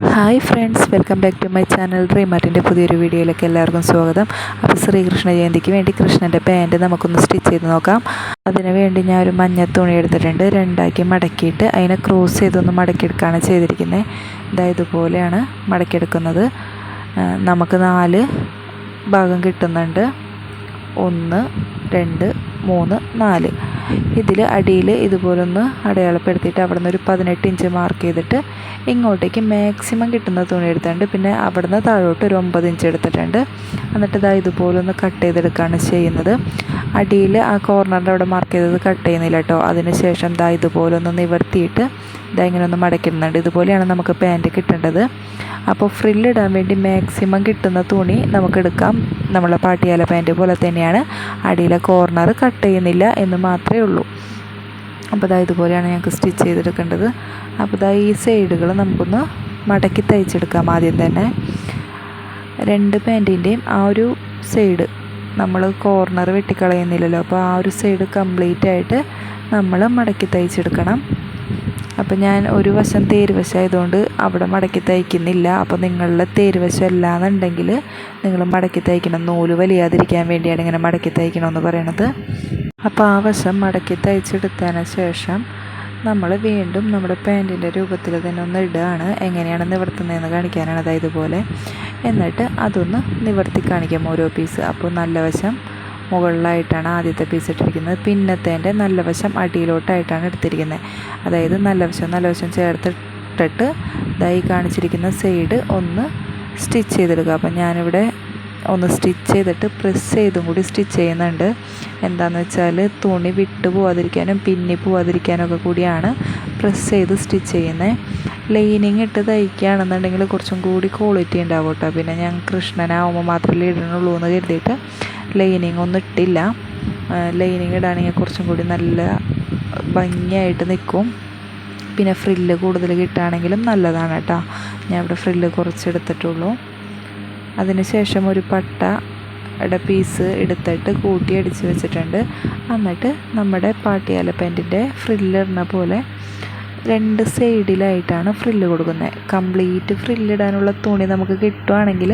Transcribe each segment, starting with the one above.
Hi friends welcome back to my channel റീമാറ്റിന്റെ പുതിയൊരു വീഡിയോയിലേക്ക് എല്ലാവർക്കും സ്വാഗതം. അപ്പോൾ ശ്രീകൃഷ്ണ ജയന്തിക്ക് വേണ്ടി കൃഷ്ണന്റെ പാന്റ് നമുക്കൊന്ന് സ്റ്റിച്ച് ചെയ്ത് നോക്കാം. അതിന് വേണ്ടി ഞാൻ ഒരു മഞ്ഞ തുണി എടുത്തിട്ടുണ്ട്. രണ്ടാക്കി മടക്കിയിട്ട് അതിനെ ക്രോസ് ചെയ്തൊന്ന് മടക്കിയെടുക്കുകയാണ് ചെയ്തിരിക്കുന്നത് ഇതാ ഇതുപോലെയാണ് മടക്കിയെടുക്കുന്നത്. നമുക്ക് നാല് ഭാഗം കിട്ടുന്നുണ്ട്. ഒന്ന് രണ്ട് മൂന്ന് നാല്. ഇതിൽ അടിയിൽ ഇതുപോലൊന്ന് അടയാളപ്പെടുത്തിയിട്ട് അവിടെ നിന്ന് ഒരു പതിനെട്ട് ഇഞ്ച് മാർക്ക് ചെയ്തിട്ട് ഇങ്ങോട്ടേക്ക് മാക്സിമം കിട്ടുന്ന തുണി എടുത്തിട്ടുണ്ട്. പിന്നെ അവിടെ നിന്ന് താഴോട്ട് ഒരു ഒമ്പത് ഇഞ്ച് എടുത്തിട്ടുണ്ട്. എന്നിട്ട് ഇതാ ഇതുപോലൊന്ന് കട്ട് ചെയ്തെടുക്കുകയാണ് ചെയ്യുന്നത്. അടിയിൽ ആ കോർണറിന്റെ അവിടെ മാർക്ക് ചെയ്തത് കട്ട് ചെയ്യുന്നില്ല കേട്ടോ അതിന് ശേഷം ദാ ഇതുപോലൊന്ന് നിവർത്തിയിട്ട് ഇതാ ഇങ്ങനെ ഒന്ന് മടക്കിടുന്നുണ്ട് ഇതുപോലെയാണ് നമുക്ക് പാന്റ് കിട്ടേണ്ടത്. അപ്പോൾ ഫ്രില്ലിടാൻ വേണ്ടി മാക്സിമം കിട്ടുന്ന തുണി നമുക്കെടുക്കാം. നമ്മളെ പാട്ടിയാല പാന്റ് പോലെ തന്നെയാണ്. അടിയിലെ കോർണർ കട്ട് ചെയ്യുന്നില്ല എന്ന് മാത്രമേ ഉള്ളൂ. അപ്പോൾ ഇതാ ഇതുപോലെയാണ് ഞങ്ങൾക്ക് സ്റ്റിച്ച് ചെയ്തെടുക്കേണ്ടത്. അപ്പോൾ ഇതാ ഈ സൈഡുകൾ നമുക്കൊന്ന് മടക്കി തയ്ച്ചെടുക്കാം ആദ്യം തന്നെ. രണ്ട് പാന്റിന്റെയും ആ ഒരു സൈഡ് നമ്മൾ കോർണർ വെട്ടിക്കളയുന്നില്ലല്ലോ. അപ്പോൾ ആ ഒരു സൈഡ് കംപ്ലീറ്റ് ആയിട്ട് നമ്മൾ മടക്കി തയ്ച്ചെടുക്കണം. അപ്പോൾ ഞാൻ ഒരു വശം തേരുവശമായതുകൊണ്ട് അവിടെ മടക്കി തയ്ക്കുന്നില്ല. അപ്പോൾ നിങ്ങളുടെ തേരുവശം അല്ലാന്നുണ്ടെങ്കിൽ നിങ്ങൾ മടക്കി തയ്ക്കണം. നൂൽ വലിയാതിരിക്കാൻ വേണ്ടിയാണ് ഇങ്ങനെ മടക്കി തയ്ക്കണമെന്ന് പറയണത്. അപ്പോൾ ആ വശം മടക്കി തയ്ച്ചെടുത്തതിന് ശേഷം നമ്മൾ വീണ്ടും നമ്മുടെ പാന്റിന്റെ രൂപത്തിൽ തന്നെ ഒന്ന് ഇടുകയാണ്. എങ്ങനെയാണ് നിവർത്തുന്നതെന്ന് കാണിക്കാനാണ്. അതായത് ഇതുപോലെ എന്നിട്ട് അതൊന്ന് നിവർത്തി കാണിക്കാം ഓരോ പീസ് അപ്പോൾ നല്ല വശം മുകളിലായിട്ടാണ് ആദ്യത്തെ പീസ് ഇട്ടിരിക്കുന്നത്. പിന്നത്തേന്റെ നല്ല വശം അടിയിലോട്ടായിട്ടാണ് എടുത്തിരിക്കുന്നത്. അതായത് നല്ല വശം നല്ല വശം ചേർത്തിട്ടിട്ട് ഇതായി കാണിച്ചിരിക്കുന്ന സൈഡ് ഒന്ന് സ്റ്റിച്ച് ചെയ്തെടുക്കുക. അപ്പം ഞാനിവിടെ ഒന്ന് സ്റ്റിച്ച് ചെയ്തിട്ട് പ്രസ് ചെയ്തും കൂടി സ്റ്റിച്ച് ചെയ്യുന്നുണ്ട്. എന്താണെന്ന് വെച്ചാൽ തുണി വിട്ടു പോവാതിരിക്കാനും പിന്നി പോവാതിരിക്കാനും ഒക്കെ കൂടിയാണ് പ്രസ് ചെയ്ത് സ്റ്റിച്ച് ചെയ്യുന്നത്. ലൈനിങ് ഇട്ട് തയ്ക്കുകയാണെന്നുണ്ടെങ്കിൽ കുറച്ചും കൂടി ക്വാളിറ്റി ഉണ്ടാവും കേട്ടോ. പിന്നെ ഞാൻ കൃഷ്ണനാവുമ്പോൾ മാത്രമല്ലേ ഇടണുള്ളൂ എന്ന് കരുതിയിട്ട് ലൈനിങ് ഒന്നും ഇട്ടില്ല. ലൈനിങ് ഇടുകയാണെങ്കിൽ കുറച്ചും കൂടി നല്ല ഭംഗിയായിട്ട് നിൽക്കും. പിന്നെ ഫ്രില്ല് കൂടുതൽ കിട്ടുകയാണെങ്കിലും നല്ലതാണ് കേട്ടോ. ഞാൻ ഇവിടെ ഫ്രില്ല് കുറച്ചെടുത്തിട്ടുള്ളൂ അതിനുശേഷം ഒരു പട്ട പട്ടയുടെ പീസ് എടുത്തിട്ട് കൂട്ടി അടിച്ച് വെച്ചിട്ടുണ്ട്. എന്നിട്ട് നമ്മുടെ പാട്ടിയാല പാന്റിന്റെ ഫ്രില്ലിടുന്ന പോലെ രണ്ട് സൈഡിലായിട്ടാണ് ഫ്രില്ല് കൊടുക്കുന്നത്. കംപ്ലീറ്റ് ഫ്രില്ലിടാനുള്ള തുണി നമുക്ക് കിട്ടുവാണെങ്കിൽ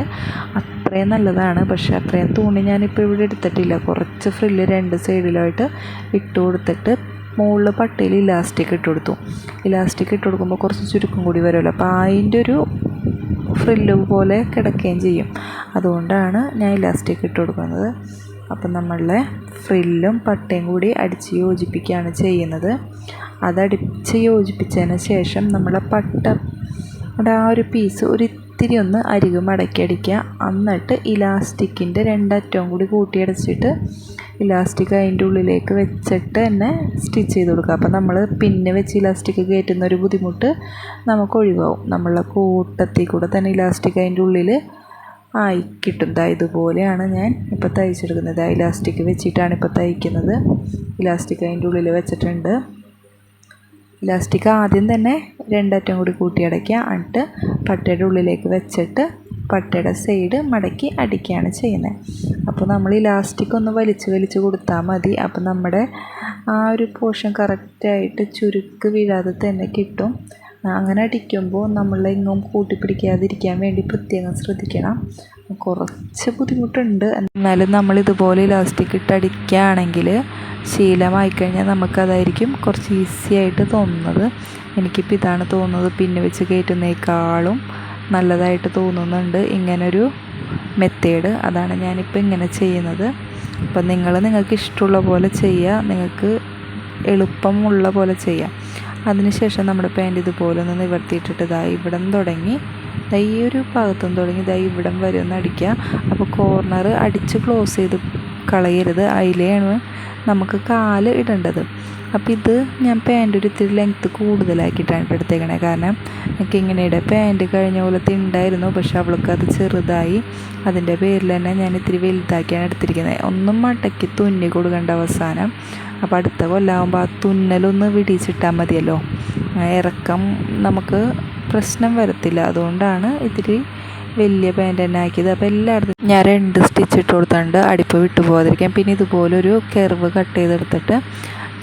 അത്രയും നല്ലതാണ്. പക്ഷേ അത്രയും തുണി ഞാനിപ്പോൾ ഇവിടെ എടുത്തിട്ടില്ല. കുറച്ച് ഫ്രില്ല് രണ്ട് സൈഡിലായിട്ട് ഇട്ട് കൊടുത്തിട്ട് മുകളിൽ പട്ടയിൽ ഇലാസ്റ്റിക് ഇട്ട് കൊടുത്തു. ഇലാസ്റ്റിക് ഇട്ട് കൊടുക്കുമ്പോൾ കുറച്ച് ചുരുക്കം കൂടി വരുമല്ലോ. അപ്പോൾ അതിന്റെ ഒരു ഫ്രില്ല് പോലെ കിടക്കുകയും ചെയ്യും. അതുകൊണ്ടാണ് ഞാൻ ഇലാസ്റ്റിക് ഇട്ട് കൊടുക്കുന്നത്. അപ്പം നമ്മളുടെ ഫ്രില്ലും പട്ടയും കൂടി അടിച്ച് യോജിപ്പിക്കുകയാണ് ചെയ്യുന്നത്. അതടിച്ച് യോജിപ്പിച്ചതിന് ശേഷം നമ്മളെ പട്ട അവിടെ ആ ഒരു പീസ് ഒരു ഇത്തിരി ഒന്ന് അരികു മടക്കി അടിക്കുക. എന്നിട്ട് ഇലാസ്റ്റിക്കിന്റെ രണ്ടറ്റവും കൂടി കൂട്ടിയടച്ചിട്ട് ഇലാസ്റ്റിക് അതിന്റെ ഉള്ളിലേക്ക് വെച്ചിട്ട് തന്നെ സ്റ്റിച്ച് ചെയ്ത് കൊടുക്കുക. അപ്പോൾ നമ്മൾ പിന്നെ വെച്ച് ഇലാസ്റ്റിക് കയറ്റുന്ന ഒരു ബുദ്ധിമുട്ട് നമുക്ക് ഒഴിവാകും നമ്മളെ കൂട്ടത്തിൽ കൂടെ തന്നെ ഇലാസ്റ്റിക് അതിന്റെ ഉള്ളിൽ ആയി കിട്ടും. ദാ ഇതുപോലെയാണ് ഞാൻ ഇപ്പോൾ തയ്ച്ചെടുക്കുന്നത്. ഇലാസ്റ്റിക് വെച്ചിട്ടാണ് ഇപ്പോൾ തയ്ക്കുന്നത്. ഇലാസ്റ്റിക് അതിന്റെ ഉള്ളിൽ വെച്ചിട്ടുണ്ട്. ഇലാസ്റ്റിക് ആദ്യം തന്നെ രണ്ടറ്റം കൂടി കൂട്ടി അടയ്ക്കുക. എന്നിട്ട് പട്ടയുടെ ഉള്ളിലേക്ക് വെച്ചിട്ട് പട്ടയുടെ സൈഡ് മടക്കി അടിക്കുകയാണ് ചെയ്യുന്നത്. അപ്പോൾ നമ്മൾ ഇലാസ്റ്റിക് ഒന്ന് വലിച്ച് വലിച്ച് കൊടുത്താൽ മതി. അപ്പോൾ നമ്മുടെ ആ ഒരു പോർഷൻ കറക്റ്റായിട്ട് ചുരുക്ക് വീഴാതെ തന്നെ കിട്ടും. അങ്ങനെ അടിക്കുമ്പോൾ നമ്മൾ ഇങ്ങും കൂട്ടിപ്പിടിക്കാതിരിക്കാൻ വേണ്ടി പ്രത്യേകം ശ്രദ്ധിക്കണം. കുറച്ച് ബുദ്ധിമുട്ടുണ്ട്. എന്നാലും നമ്മൾ ഇതുപോലെ ഇലാസ്റ്റിക് ഇട്ട് അടിക്കുകയാണെങ്കിൽ ശീലമായി കഴിഞ്ഞാൽ നമുക്കതായിരിക്കും കുറച്ച് ഈസി ആയിട്ട് തോന്നുന്നത്. എനിക്കിപ്പോൾ ഇതാണ് തോന്നുന്നത്. പിന്നെ വെച്ച് കയറ്റുന്നേക്കാളും നല്ലതായിട്ട് തോന്നുന്നുണ്ട്. ഇങ്ങനൊരു മെത്തേഡ് അതാണ് ഞാനിപ്പോൾ ഇങ്ങനെ ചെയ്യുന്നത്. അപ്പം നിങ്ങൾ നിങ്ങൾക്ക് ഇഷ്ടമുള്ള പോലെ ചെയ്യുക. നിങ്ങൾക്ക് എളുപ്പമുള്ള പോലെ ചെയ്യാം അതിനുശേഷം നമ്മുടെ പാന്റ് ഇതുപോലെ ഒന്ന് നിവർത്തിയിട്ടിട്ട് ഇതാ ഇവിടം തുടങ്ങി. ദാ ഈ ഒരു ഭാഗത്തും തുടങ്ങി ദാ ഇവിടം വരെ ഒന്ന് അടിക്കുക. അപ്പോൾ കോർണർ അടിച്ച് ക്ലോസ് ചെയ്ത് കളയരുത്. അതിലെയാണ് നമുക്ക് കാൽ ഇടേണ്ടത്. അപ്പോൾ ഇത് ഞാൻ പാന്റ് ഒരു ഇത്തിരി ലെങ്ത്ത് കൂടുതലാക്കിയിട്ടാണ് ഇപ്പോൾ എടുത്തേക്കണേ. കാരണം എനിക്ക് ഇങ്ങനെയുടെ പാന്റ് കഴിഞ്ഞ പോലത്തെ ഉണ്ടായിരുന്നു. പക്ഷെ അവൾക്ക് അത് ചെറുതായി. അതിന്റെ പേരിൽ തന്നെ ഞാൻ ഇത്തിരി വലുതാക്കിയാണ് എടുത്തിരിക്കുന്നത്. ഒന്നും മടക്കി തുന്നി കൊടുക്കേണ്ട അവസാനം. അപ്പോൾ അടുത്ത കൊല്ലാകുമ്പോൾ ആ തുന്നലൊന്ന് വിടിച്ചിട്ടാൽ മതിയല്ലോ. ഇറക്കം നമുക്ക് പ്രശ്നം വരത്തില്ല. അതുകൊണ്ടാണ് ഇത്തിരി വലിയ പാന്റ് തന്നെ ആക്കിയത്. അപ്പോൾ എല്ലായിടത്തും ഞാൻ രണ്ട് സ്റ്റിച്ച് ഇട്ട് കൊടുത്തുണ്ട് അടിപ്പ് വിട്ടു പോകാതിരിക്കാൻ. പിന്നെ ഇതുപോലൊരു കെർവ് കട്ട് ചെയ്തെടുത്തിട്ട്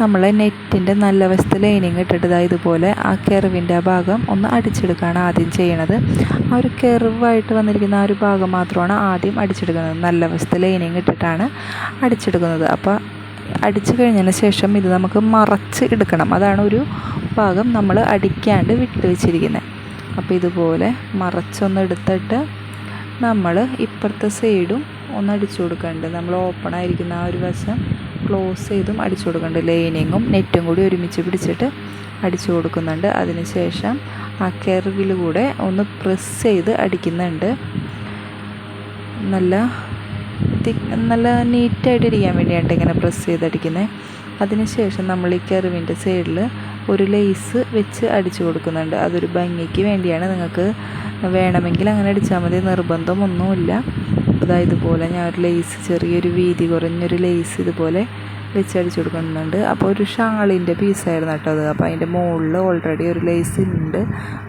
നമ്മൾ നെറ്റിന്റെ നല്ല വശത്ത് ലൈനിങ് ഇട്ടിട്ട് ഇതാ ഇതുപോലെ ആ കെർവിന്റെ ആ ഭാഗം ഒന്ന് അടിച്ചെടുക്കുകയാണ് ആദ്യം ചെയ്യണത്. ആ ഒരു കെർവായിട്ട് വന്നിരിക്കുന്ന ആ ഒരു ഭാഗം മാത്രമാണ് ആദ്യം അടിച്ചെടുക്കുന്നത്. നല്ല വശത്ത് ലൈനിങ് ഇട്ടിട്ടാണ് അടിച്ചെടുക്കുന്നത്. അപ്പോൾ അടിച്ചു കഴിഞ്ഞതിന് ശേഷം ഇത് നമുക്ക് മറച്ച് എടുക്കണം. അതാണ് ഒരു ഭാഗം നമ്മൾ അടിക്കാണ്ട് വിട്ട് വെച്ചിരിക്കുന്നത് അപ്പോൾ ഇതുപോലെ മറച്ചൊന്ന് എടുത്തിട്ട് നമ്മൾ ഇപ്പുറത്തെ സൈഡും ഒന്ന് അടിച്ചു കൊടുക്കേണ്ടത് നമ്മൾ ഓപ്പൺ ആയിരിക്കുന്ന ആ ഒരു വശം ക്ലോസ് ചെയ്തും അടിച്ചു കൊടുക്കുന്നുണ്ട് ലൈനിങ്ങും നെറ്റും കൂടി ഒരുമിച്ച് പിടിച്ചിട്ട് അടിച്ചു കൊടുക്കുന്നുണ്ട്. അതിന് ശേഷം ആ കെർവിൽ കൂടെ ഒന്ന് പ്രസ് ചെയ്ത് അടിക്കുന്നുണ്ട്. നല്ല തിക്ക് നല്ല നീറ്റായിട്ട് ഇരിക്കാൻ വേണ്ടിയാണ് ഇങ്ങനെ പ്രസ് ചെയ്തടിക്കുന്നത് അതിനുശേഷം അതിന് ശേഷം നമ്മൾ ഈ കെറിവിന്റെ സൈഡിൽ ഒരു ലേസ് വെച്ച് അടിച്ചു കൊടുക്കുന്നുണ്ട്. അതൊരു ഭംഗിക്ക് വേണ്ടിയാണ് നിങ്ങൾക്ക് വേണമെങ്കിൽ അങ്ങനെ അടിച്ചാൽ മതി. നിർബന്ധമൊന്നുമില്ല. അതായത് ഇതുപോലെ ഞാൻ ഒരു ലേസ് ചെറിയൊരു വീതി കുറഞ്ഞൊരു ലേസ് ഇതുപോലെ വെച്ച് അടിച്ചു കൊടുക്കുന്നുണ്ട്. അപ്പോൾ ഒരു ഷാളിന്റെ പീസായിരുന്നു കേട്ടോ അത്. അപ്പോൾ അതിന്റെ മുകളിൽ ഓൾറെഡി ഒരു ലേസ് ഉണ്ട്.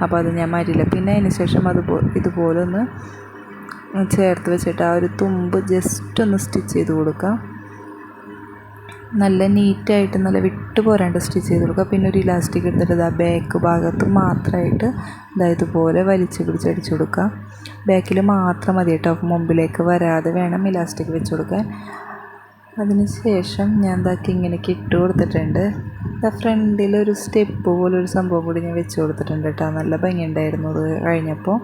അപ്പോൾ അത് ഞാൻ മരില്ല പിന്നെ അതിന് ശേഷം അതുപോലെ ഇതുപോലെ ഒന്ന് ചേർത്ത് വെച്ചിട്ട് ആ ഒരു തുമ്പ് ജസ്റ്റ് ഒന്ന് സ്റ്റിച്ച് ചെയ്ത് കൊടുക്കാം. നല്ല നീറ്റായിട്ട് നല്ല വിട്ട് പോരാണ്ട് സ്റ്റിച്ച് ചെയ്ത് കൊടുക്കുക. പിന്നെ ഒരു ഇലാസ്റ്റിക് എടുത്തിട്ട് ഇതാ ബാക്ക് ഭാഗത്ത് മാത്രമായിട്ട് ഇതാ ഇതുപോലെ വലിച്ച് പിടിച്ച് അടിച്ചു കൊടുക്കുക. ബാക്കിൽ മാത്രം മതി കേട്ടോ. മുമ്പിലേക്ക് വരാതെ വേണം ഇലാസ്റ്റിക് വെച്ച് കൊടുക്കാൻ. അതിന് ശേഷം ഞാൻ ഇതാക്കി ഇങ്ങനെയൊക്കെ ഇട്ട് കൊടുത്തിട്ടുണ്ട്. ഫ്രണ്ടിൽ ഒരു സ്റ്റെപ്പ് പോലെ ഒരു സംഭവം കൂടി ഞാൻ വെച്ച് കൊടുത്തിട്ടുണ്ട് കേട്ടോ. നല്ല ഭംഗിയുണ്ടായിരുന്നു അത് കഴിഞ്ഞപ്പോൾ.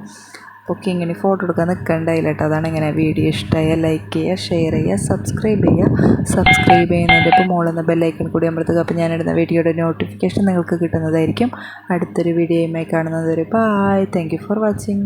ഒക്കെ ഇങ്ങനെ ഫോട്ടോ എടുക്കാൻ നിൽക്കണ്ടായില്ല കേട്ടോ. അതാണ് ഇങ്ങനെ വീഡിയോ ഇഷ്ടമായ ലൈക്ക് ചെയ്യുക ഷെയർ ചെയ്യുക സബ്സ്ക്രൈബ് ചെയ്യുക. സബ്സ്ക്രൈബ് ചെയ്യുന്നതിന്റെ ഇപ്പോൾ മുകളിൽ ബെല്ലൈക്കൺ കൂടി അമർത്തുക. അപ്പോൾ ഞാനിടുന്ന വീഡിയോയുടെ നോട്ടിഫിക്കേഷൻ നിങ്ങൾക്ക് കിട്ടുന്നതായിരിക്കും. അടുത്തൊരു വീഡിയോയുമായി കാണുന്നത് ഒരു ബായ് താങ്ക് ഫോർ വാച്ചിങ്